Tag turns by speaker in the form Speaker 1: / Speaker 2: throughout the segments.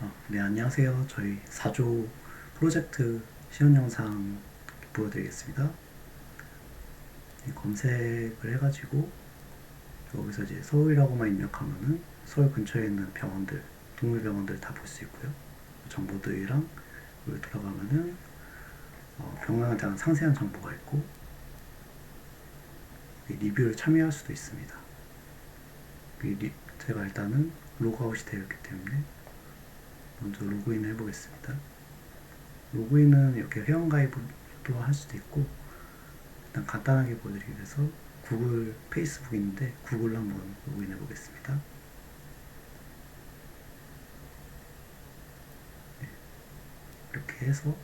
Speaker 1: 어, 네, 안녕하세요. 저희 4조 프로젝트 시연 영상 보여드리겠습니다. 이 검색을 해가지고 여기서 이제 서울이라고만 입력하면은 서울 근처에 있는 병원들, 동물병원들 다 볼 수 있고요. 정보들이랑 여기 들어가면은 어, 병원에 대한 상세한 정보가 있고 이 리뷰를 참여할 수도 있습니다. 제가 일단은 로그아웃이 되어 있기 때문에 먼저 로그인을 해보겠습니다. 로그인은 이렇게 회원가입도 할 수도 있고 일단 간단하게 보여드리기 위해서 구글 페이스북인데 구글로 한번 로그인 해 보겠습니다. 네. 이렇게 해서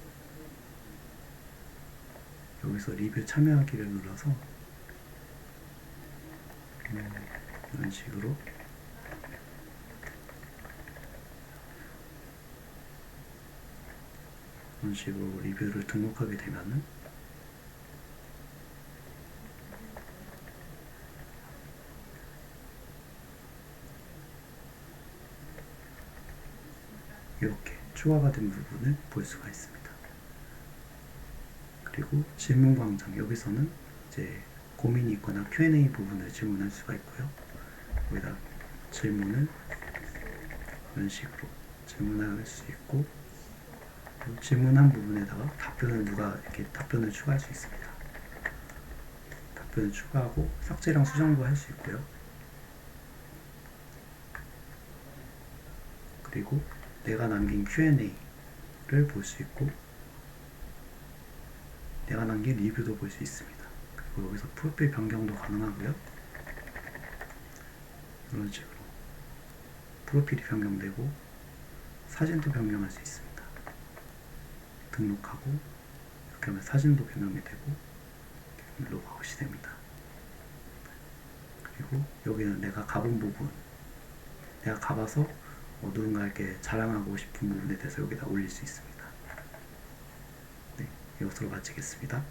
Speaker 1: 여기서 리뷰 참여하기를 눌러서 음, 이런 식으로 이런 식으로 리뷰를 등록하게 되면은 이렇게 추가가 된 부분을 볼 수가 있습니다. 그리고 질문 광장 여기서는 이제 고민이 있거나 Q&A 부분을 질문할 수가 있고요. 여기다 질문을 이런 식으로 질문할 수 있고 질문한 부분에다가 답변을 누가 이렇게 답변을 추가할 수 있습니다. 답변을 추가하고 삭제랑 수정도 할 수 있고요. 그리고 내가 남긴 Q&A를 볼 수 있고 내가 남긴 리뷰도 볼 수 있습니다. 그리고 여기서 프로필 변경도 가능하고요. 이런 식으로 프로필이 변경되고 사진도 변경할 수 있습니다. 등록하고 이렇게 하면 사진도 변경이 되고 로그아웃이 됩니다. 그리고 여기는 내가 가본 부분 내가 가봐서 어, 누군가에게 자랑하고 싶은 부분에 대해서 여기다 올릴 수 있습니다. 네, 이것으로 마치겠습니다.